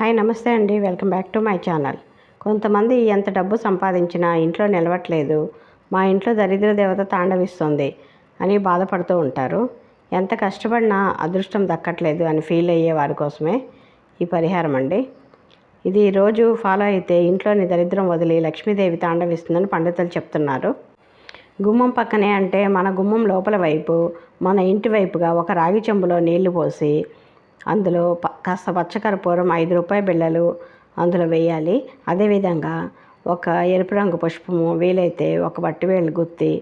Hi నమస్తే అండి. Welcome back to my channel. కొంతమంది ఎంత డబ్బు సంపాదించినా ఇంట్లో నిలవట్లేదు. మా ఇంట్లో దరిద్ర దేవత తాండవిస్తుంది అని బాధపడుతూ ఉంటారు. ఎంత కష్టపడినా అదృష్టం దక్కట్లేదు అని ఫీల్ అయ్యే వారి కోసమే ఈ పరిహారం అండి. ఇది రోజు ఫాలో అయితే ఇంట్లోని దరిద్రం వదిలి లక్ష్మీదేవి తాండవిస్తుందని పండితులు చెప్తున్నారు. గుమ్మం పక్కనే అంటే మన గుమ్మం లోపల వైపు మన ఇంటి వైపుగా ఒక రాగి చెంబులో నీళ్ళు పోసి అందులో ప కాస్త పచ్చకర్పూరం ఐదు రూపాయల బిళ్ళలు అందులో వేయాలి. అదేవిధంగా ఒక ఎరుపు రంగు పుష్పము వీలైతే ఒక బట్టివేలు గుత్తి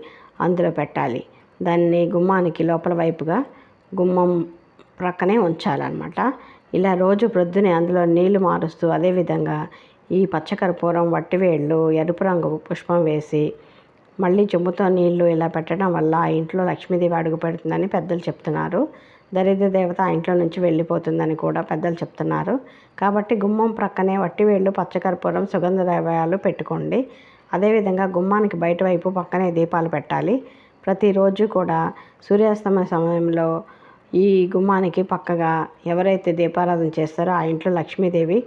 అందులో పెట్టాలి. దాన్ని గుమ్మానికి లోపల వైపుగా గుమ్మం ప్రక్కనే ఉంచాలన్నమాట. ఇలా రోజు ప్రొద్దునే అందులో నీళ్ళు మారుస్తూ అదేవిధంగా ఈ పచ్చకర్పూరం వట్టివేళ్ళు ఎరుపు రంగు పుష్పం వేసి మళ్ళీ చెంబుతో నీళ్ళు ఇలా పెట్టడం వల్ల ఆ ఇంట్లో లక్ష్మీదేవి అడుగు పెడుతుందని పెద్దలు చెప్తున్నారు. దరిద్ర దేవత ఆ ఇంట్లో నుంచి వెళ్ళిపోతుందని కూడా పెద్దలు చెప్తున్నారు. కాబట్టి గుమ్మం ప్రక్కనే వట్టివేళ్ళు పచ్చకర్పూరం సుగంధ ద్రవ్యాలు పెట్టుకోండి. అదేవిధంగా గుమ్మానికి బయట వైపు పక్కనే దీపాలు పెట్టాలి. ప్రతిరోజు కూడా సూర్యాస్తమయ సమయంలో ఈ గుమ్మానికి పక్కగా ఎవరైతే దీపారాధన చేస్తారో ఆ ఇంట్లో లక్ష్మీదేవి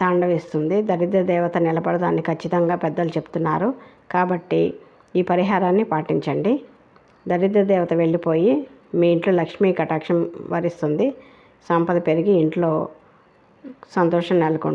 తాండవిస్తుంది. దరిద్ర దేవత నిలబడదాన్ని ఖచ్చితంగా పెద్దలు చెప్తున్నారు. కాబట్టి ఈ పరిహారాన్ని పాటించండి. దరిద్ర దేవత వెళ్ళిపోయి మీ ఇంట్లో లక్ష్మీ కటాక్షం వరిస్తుంది. సంపద పెరిగి ఇంట్లో సంతోషం నెలకొంటుంది.